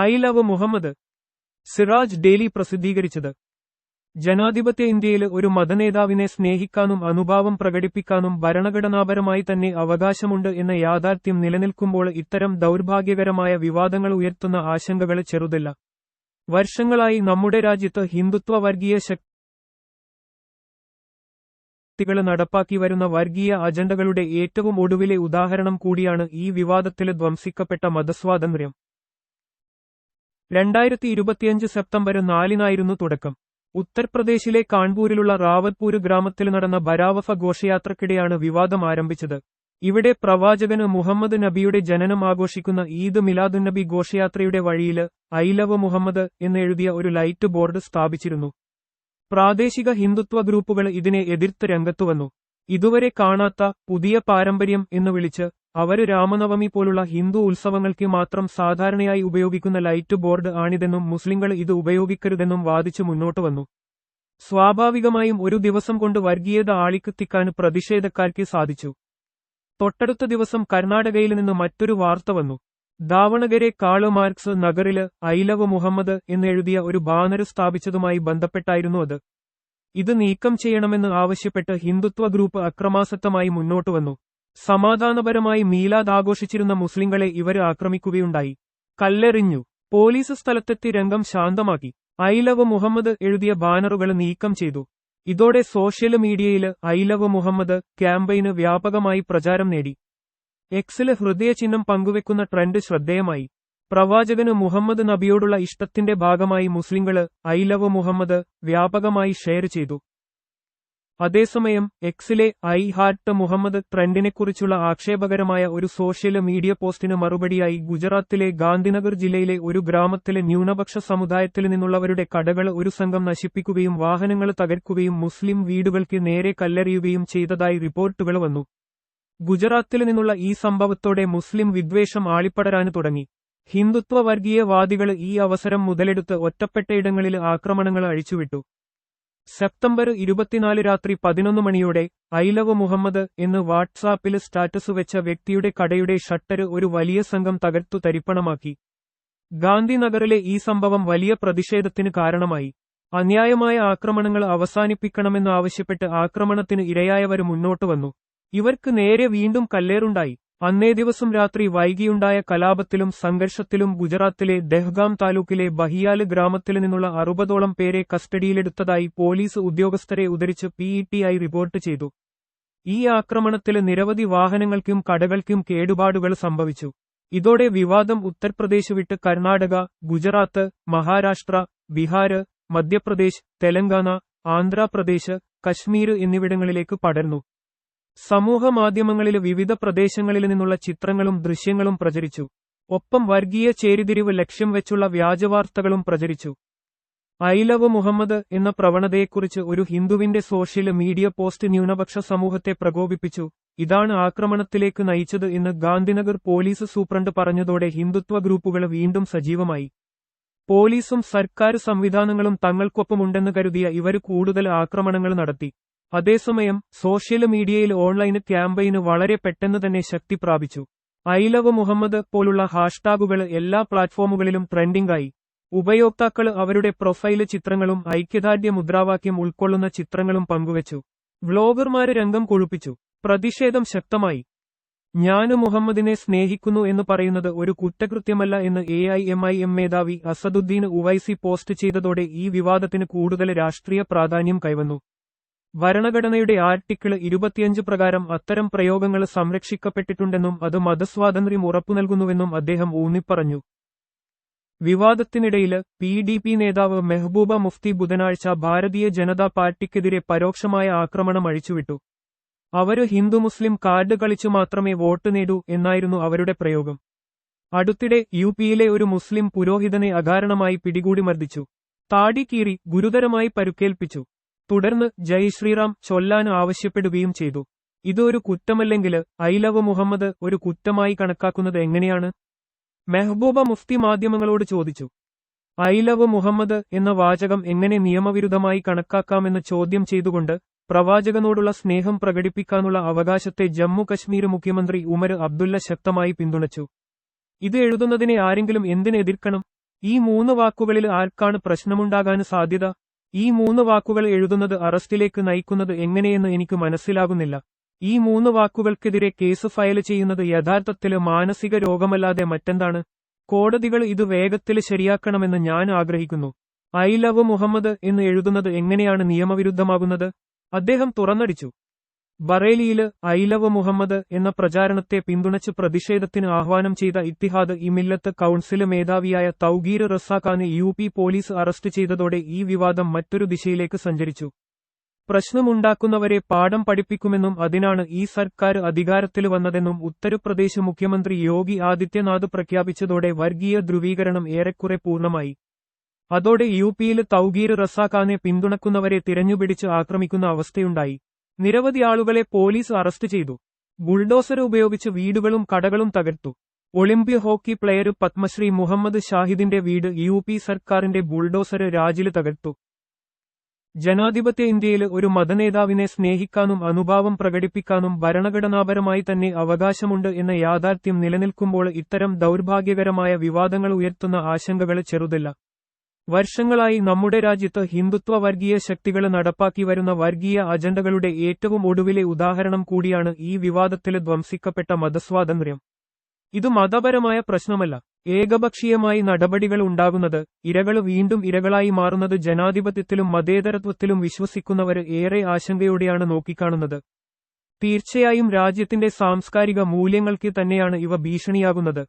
I love Muhammad Siraj daily പ്രസിദ്ധീകരിച്ചത്. ജനാധിപത്യ ഇന്ത്യയിൽ ഒരു മതനേതാവിനെ സ്നേഹിക്കാനും അനുഭാവം പ്രകടിപ്പിക്കാനും ഭരണഘടനാപരമായി തന്നെ അവകാശമുണ്ട് എന്ന യാഥാർത്ഥ്യം നിലനിൽക്കുമ്പോൾ ഇത്തരം ദൗർഭാഗ്യകരമായ വിവാദങ്ങൾ ഉയർത്തുന്ന ആശങ്കകൾ ചെറുതല്ല. വർഷങ്ങളായി നമ്മുടെ രാജ്യത്ത് ഹിന്ദുത്വ വർഗീയ ശക്തികൾ നടപ്പാക്കി വരുന്ന വർഗീയ അജണ്ടകളുടെ ഏറ്റവും ഒടുവിലെ ഉദാഹരണം കൂടിയാണ് ഈ വിവാദത്തിൽ ധ്വംസിക്കപ്പെട്ട മതസ്വാതന്ത്ര്യം. രണ്ടായിരത്തി ഇരുപത്തിയഞ്ച് സെപ്റ്റംബർ നാലിനായിരുന്നു തുടക്കം. ഉത്തർപ്രദേശിലെ കാൺപൂരിലുള്ള റാവത്പൂര് ഗ്രാമത്തിൽ നടന്ന ബരാവഫ ഘോഷയാത്രക്കിടെയാണ് വിവാദം ആരംഭിച്ചത്. ഇവിടെ പ്രവാചകന് മുഹമ്മദ് നബിയുടെ ജനനം ആഘോഷിക്കുന്ന ഈദ് മിലാദുന്നബി ഘോഷയാത്രയുടെ വഴിയിൽ ഐ ലവ് മുഹമ്മദ് എന്നെഴുതിയ ഒരു ലൈറ്റ് ബോർഡ് സ്ഥാപിച്ചിരുന്നു. പ്രാദേശിക ഹിന്ദുത്വ ഗ്രൂപ്പുകൾ ഇതിനെ എതിർത്ത് രംഗത്തുവന്നു ഇതുവരെ കാണാത്ത പുതിയ പാരമ്പര്യം എന്ന് വിളിച്ച് അവർ രാമനവമി പോലുള്ള ഹിന്ദു ഉത്സവങ്ങൾക്ക് മാത്രം സാധാരണയായി ഉപയോഗിക്കുന്ന ലൈറ്റ് ബോർഡ് ആണിതെന്നും മുസ്ലിങ്ങൾ ഇത് ഉപയോഗിക്കരുതെന്നും വാദിച്ചു മുന്നോട്ട് വന്നു. സ്വാഭാവികമായും ഒരു ദിവസം കൊണ്ട് വർഗീയത ആളിക്കത്തിക്കാൻ പ്രതിഷേധക്കാർക്ക് സാധിച്ചു. തൊട്ടടുത്ത ദിവസം കർണാടകയിൽ നിന്ന് മറ്റൊരു വാർത്ത വന്നു. ദാവണഗരെ കാളു മാർക്സ് നഗറിൽ ഐലവ് മുഹമ്മദ് എന്നെഴുതിയ ഒരു ബാനർ സ്ഥാപിച്ചതുമായി ബന്ധപ്പെട്ടായിരുന്നു അത്. ഇത് നീക്കം ചെയ്യണമെന്ന് ആവശ്യപ്പെട്ട് ഹിന്ദുത്വ ഗ്രൂപ്പ് അക്രമാസക്തമായി മുന്നോട്ട് വന്നു. സമാധാനപരമായി മീലാദ് ആഘോഷിച്ചിരുന്ന മുസ്ലിങ്ങളെ ഇവർ ആക്രമിക്കുകയുണ്ടായി. കല്ലെറിഞ്ഞു. പോലീസ് സ്ഥലത്തെത്തി രംഗം ശാന്തമാക്കി. ഐ ലവ് മുഹമ്മദ് എഴുതിയ ബാനറുകൾ നീക്കം ചെയ്തു. ഇതോടെ സോഷ്യൽ മീഡിയയിൽ ഐ ലവ് മുഹമ്മദ് ക്യാമ്പയിന് വ്യാപകമായി പ്രചാരം നേടി. എക്സിൽ ഹൃദയചിഹ്നം പങ്കുവെക്കുന്ന ട്രെൻഡ് ശ്രദ്ധേയമായി. പ്രവാചകന് മുഹമ്മദ് നബിയോടുള്ള ഇഷ്ടത്തിന്റെ ഭാഗമായി മുസ്ലിങ്ങൾ ഐ ലവ് മുഹമ്മദ് വ്യാപകമായി ഷെയർ ചെയ്തു. അതേസമയം എക്സിലെ ഐ ഹാർട്ട് മുഹമ്മദ് ട്രെൻഡിനെക്കുറിച്ചുള്ള ആക്ഷേപകരമായ ഒരു സോഷ്യൽ മീഡിയ പോസ്റ്റിന് മറുപടിയായി ഗുജറാത്തിലെ ഗാന്ധിനഗർ ജില്ലയിലെ ഒരു ഗ്രാമത്തിലെ ന്യൂനപക്ഷ സമുദായത്തിൽ നിന്നുള്ളവരുടെ കടകൾ ഒരു സംഘം നശിപ്പിക്കുകയും വാഹനങ്ങൾ തകർക്കുകയും മുസ്ലിം വീടുകൾക്ക് നേരെ കല്ലെറിയുകയും ചെയ്തതായി റിപ്പോർട്ടുകൾ വന്നു. ഗുജറാത്തിൽ നിന്നുള്ള ഈ സംഭവത്തോടെ മുസ്ലിം വിദ്വേഷം ആളിപ്പടരാന് തുടങ്ങി. ഹിന്ദുത്വ വർഗീയവാദികൾ ഈ അവസരം മുതലെടുത്ത് ഒറ്റപ്പെട്ടയിടങ്ങളിൽ ആക്രമണങ്ങൾ അഴിച്ചുവിട്ടു. സെപ്റ്റംബർ ഇരുപത്തിനാല് രാത്രി പതിനൊന്ന് മണിയോടെ ഐലവ് മുഹമ്മദ് എന്ന് വാട്സാപ്പിൽ സ്റ്റാറ്റസ് വെച്ച വ്യക്തിയുടെ കടയുടെ ഷട്ടർ ഒരു വലിയ സംഘം തകർത്തു തരിപ്പണമാക്കി. ഗാന്ധിനഗറിലെ ഈ സംഭവം വലിയ പ്രതിഷേധത്തിന് കാരണമായി. അന്യായമായ ആക്രമണങ്ങൾ അവസാനിപ്പിക്കണമെന്ന് ആവശ്യപ്പെട്ട് ആക്രമണത്തിന് ഇരയായവർ മുന്നോട്ട് വന്നു. ഇവർക്ക് നേരെ വീണ്ടും കല്ലേറുണ്ടായി. അന്നേ ദിവസം രാത്രി വൈകിയുണ്ടായ കലാപത്തിലും സംഘർഷത്തിലും ഗുജറാത്തിലെ ദെഹ്ഗാം താലൂക്കിലെ ബഹിയാൽ ഗ്രാമത്തിൽ നിന്നുള്ള അറുപതോളം പേരെ കസ്റ്റഡിയിലെടുത്തതായി പോലീസ് ഉദ്യോഗസ്ഥരെ ഉദ്ധരിച്ച് പിഇടിഐ റിപ്പോർട്ട് ചെയ്തു. ഈ ആക്രമണത്തിൽ നിരവധി വാഹനങ്ങൾക്കും കടകൾക്കും കേടുപാടുകൾ സംഭവിച്ചു. ഇതോടെ വിവാദം ഉത്തർപ്രദേശ് വിട്ട് കർണാടക ഗുജറാത്ത് മഹാരാഷ്ട്ര ബീഹാര് മധ്യപ്രദേശ് തെലങ്കാന ആന്ധ്രാപ്രദേശ് കശ്മീർ എന്നിവിടങ്ങളിലേക്ക് പടർന്നു. സമൂഹമാധ്യമങ്ങളിൽ വിവിധ പ്രദേശങ്ങളിൽ നിന്നുള്ള ചിത്രങ്ങളും ദൃശ്യങ്ങളും പ്രചരിച്ചു. ഒപ്പം വർഗീയ ചേരിതിരിവ് ലക്ഷ്യം വെച്ചുള്ള വ്യാജവാർത്തകളും പ്രചരിച്ചു. ഐ ലവ് മുഹമ്മദ് എന്ന പ്രവണതയെക്കുറിച്ച് ഒരു ഹിന്ദുവിന്റെ സോഷ്യൽ മീഡിയ പോസ്റ്റ് ന്യൂനപക്ഷ സമൂഹത്തെ പ്രകോപിപ്പിച്ചു. ഇതാണ് ആക്രമണത്തിലേക്ക് നയിച്ചത് എന്ന് ഗാന്ധിനഗർ പോലീസ് സൂപ്രണ്ട് പറഞ്ഞതോടെ ഹിന്ദുത്വ ഗ്രൂപ്പുകൾ വീണ്ടും സജീവമായി. പോലീസും സർക്കാർ സംവിധാനങ്ങളും തങ്ങൾക്കൊപ്പമുണ്ടെന്ന് കരുതിയ ഇവർ കൂടുതൽ ആക്രമണങ്ങൾ നടത്തി. അതേസമയം സോഷ്യൽ മീഡിയയിൽ ഓൺലൈൻ ക്യാമ്പയിന് വളരെ പെട്ടെന്ന് തന്നെ ശക്തി പ്രാപിച്ചു. ഐ ലവ് മുഹമ്മദ് പോലുള്ള ഹാഷ്ടാഗുകൾ എല്ലാ പ്ലാറ്റ്ഫോമുകളിലും ട്രെൻഡിംഗായി. ഉപയോക്താക്കൾ അവരുടെ പ്രൊഫൈൽ ചിത്രങ്ങളും ഐക്യദാർഢ്യ മുദ്രാവാക്യം ഉൾക്കൊള്ളുന്ന ചിത്രങ്ങളും പങ്കുവച്ചു. വ്ലോഗർമാര് രംഗം കൊഴുപ്പിച്ചു. പ്രതിഷേധം ശക്തമായി. ഞാൻ മുഹമ്മദിനെ സ്നേഹിക്കുന്നു എന്ന് പറയുന്നത് ഒരു കുറ്റകൃത്യമല്ല എന്ന് A I M I M മേധാവി അസദുദ്ദീൻ ഉവൈസി പോസ്റ്റ് ചെയ്തതോടെ ഈ വിവാദത്തിന് കൂടുതൽ രാഷ്ട്രീയ പ്രാധാന്യം കൈവന്നു. ഭരണഘടനയുടെ ആർട്ടിക്കിൾ ഇരുപത്തിയഞ്ച് പ്രകാരം അത്തരം പ്രയോഗങ്ങൾ സംരക്ഷിക്കപ്പെട്ടിട്ടുണ്ടെന്നും അത് മതസ്വാതന്ത്ര്യം ഉറപ്പു നൽകുന്നുവെന്നും അദ്ദേഹം ഊന്നിപ്പറഞ്ഞു. വിവാദത്തിനിടയിൽ പി ഡി പി നേതാവ് മെഹബൂബ മുഫ്തി ബുധനാഴ്ച ഭാരതീയ ജനതാ പാർട്ടിക്കെതിരെ പരോക്ഷമായ ആക്രമണം അഴിച്ചുവിട്ടു. അവർ ഹിന്ദു മുസ്ലിം കാർഡ് കളിച്ചു മാത്രമേ വോട്ട് നേടൂ എന്നായിരുന്നു അവരുടെ പ്രയോഗം. അടുത്തിടെ യു പിയിലെ ഒരു മുസ്ലിം പുരോഹിതനെ അകാരണമായി പിടികൂടി മർദ്ദിച്ചു. താടി കീറി ഗുരുതരമായി പരുക്കേൽപ്പിച്ചു. തുടർന്ന് ജയ് ശ്രീറാം ചൊല്ലാൻ ആവശ്യപ്പെടുകയും ചെയ്തു. ഇതൊരു കുറ്റമല്ലെങ്കിൽ ഐ ലവ് മുഹമ്മദ് ഒരു കുറ്റമായി കണക്കാക്കുന്നത് എങ്ങനെയാണ്? മെഹബൂബ മുഫ്തി മാധ്യമങ്ങളോട് ചോദിച്ചു. ഐ ലവ് മുഹമ്മദ് എന്ന വാചകം എങ്ങനെ നിയമവിരുദ്ധമായി കണക്കാക്കാമെന്ന് ചോദ്യം ചെയ്തുകൊണ്ട് പ്രവാചകനോടുള്ള സ്നേഹം പ്രകടിപ്പിക്കാനുള്ള അവകാശത്തെ ജമ്മു കശ്മീർ മുഖ്യമന്ത്രി ഉമർ അബ്ദുല്ല ശക്തമായി പിന്തുണച്ചു. ഇത് എഴുതുന്നതിനെ ആരെങ്കിലും എന്തിനെതിർക്കണം? ഈ മൂന്ന് വാക്കുകളിൽ ആർക്കാണ് പ്രശ്നമുണ്ടാകാൻ സാധ്യത? ഈ മൂന്ന് വാക്കുകൾ എഴുതുന്നത് അറസ്റ്റിലേക്ക് നയിക്കുന്നത് എങ്ങനെയെന്ന് എനിക്ക് മനസ്സിലാകുന്നില്ല. ഈ മൂന്ന് വാക്കുകൾക്കെതിരെ കേസ് ഫയൽ ചെയ്യുന്നത് യഥാർത്ഥത്തിൽ മാനസിക രോഗമല്ലാതെ മറ്റെന്താണ്? കോടതികൾ ഇത് വേഗത്തിൽ ശരിയാക്കണമെന്ന് ഞാൻ ആഗ്രഹിക്കുന്നു. ഐ ലവ് മുഹമ്മദ് എന്ന് എഴുതുന്നത് എങ്ങനെയാണ് നിയമവിരുദ്ധമാകുന്നത്? അദ്ദേഹം തുറന്നടിച്ചു. ബറേലിയിൽ ഐ മുഹമ്മദ് എന്ന പ്രചാരണത്തെ പിന്തുണച്ച് പ്രതിഷേധത്തിന് ആഹ്വാനം ചെയ്ത ഇത്തിഹാദ് ഇമില്ലത്ത് കൌൺസിൽ മേധാവിയായ തൗഗീർ റസാഖാനെ യു പി പോലീസ് അറസ്റ്റ് ചെയ്തതോടെ ഈ വിവാദം മറ്റൊരു ദിശയിലേക്ക് സഞ്ചരിച്ചു. പ്രശ്നമുണ്ടാക്കുന്നവരെ പാഠം പഠിപ്പിക്കുമെന്നും അതിനാണ് ഈ സർക്കാർ അധികാരത്തിൽ വന്നതെന്നും ഉത്തർപ്രദേശ് മുഖ്യമന്ത്രി യോഗി ആദിത്യനാഥ് പ്രഖ്യാപിച്ചതോടെ വർഗീയ ധ്രുവീകരണം ഏറെക്കുറെ പൂർണമായി. അതോടെ യു പിയിൽ തൗഗീർ റസാഖാനെ പിന്തുണക്കുന്നവരെ തിരഞ്ഞുപിടിച്ച് ആക്രമിക്കുന്ന അവസ്ഥയുണ്ടായി. നിരവധി ആളുകളെ പോലീസ് അറസ്റ്റ് ചെയ്തു. ബുൾഡോസർ ഉപയോഗിച്ച് വീടുകളും കടകളും തകർത്തു. Olympian hockey player Padmashri Muhammad ഷാഹിദിന്റെ വീട് യു പി സർക്കാരിന്റെ ബുൾഡോസർ രാജിൽ തകർത്തു. ജനാധിപത്യ ഇന്ത്യയിൽ ഒരു മതനേതാവിനെ സ്നേഹിക്കാനും അനുഭാവം പ്രകടിപ്പിക്കാനും ഭരണഘടനാപരമായി തന്നെ അവകാശമുണ്ട് എന്ന യാഥാർത്ഥ്യം നിലനിൽക്കുമ്പോൾ ഇത്തരം ദൗർഭാഗ്യകരമായ വിവാദങ്ങൾ ഉയർത്തുന്ന ആശങ്കകൾ ചെറുതല്ല. വർഷങ്ങളായി നമ്മുടെ രാജ്യത്ത് ഹിന്ദുത്വ വർഗീയ ശക്തികൾ നടപ്പാക്കി വരുന്ന വർഗീയ അജണ്ടകളുടെ ഏറ്റവും ഒടുവിലെ ഉദാഹരണം കൂടിയാണ് ഈ വിവാദത്തിൽ ധ്വംസിക്കപ്പെട്ട മതസ്വാതന്ത്ര്യം. ഇത് മതപരമായ പ്രശ്നമല്ല. ഏകപക്ഷീയമായി നടപടികൾ ഉണ്ടാകുന്നത് ഇരകൾ വീണ്ടും ഇരകളായി മാറുന്നത് ജനാധിപത്യത്തിലും മതേതരത്വത്തിലും വിശ്വസിക്കുന്നവര് ഏറെ ആശങ്കയോടെയാണ് നോക്കിക്കാണുന്നത്. തീർച്ചയായും രാജ്യത്തിന്റെ സാംസ്കാരിക മൂല്യങ്ങൾക്ക് തന്നെയാണ് ഇവ ഭീഷണിയാകുന്നത്.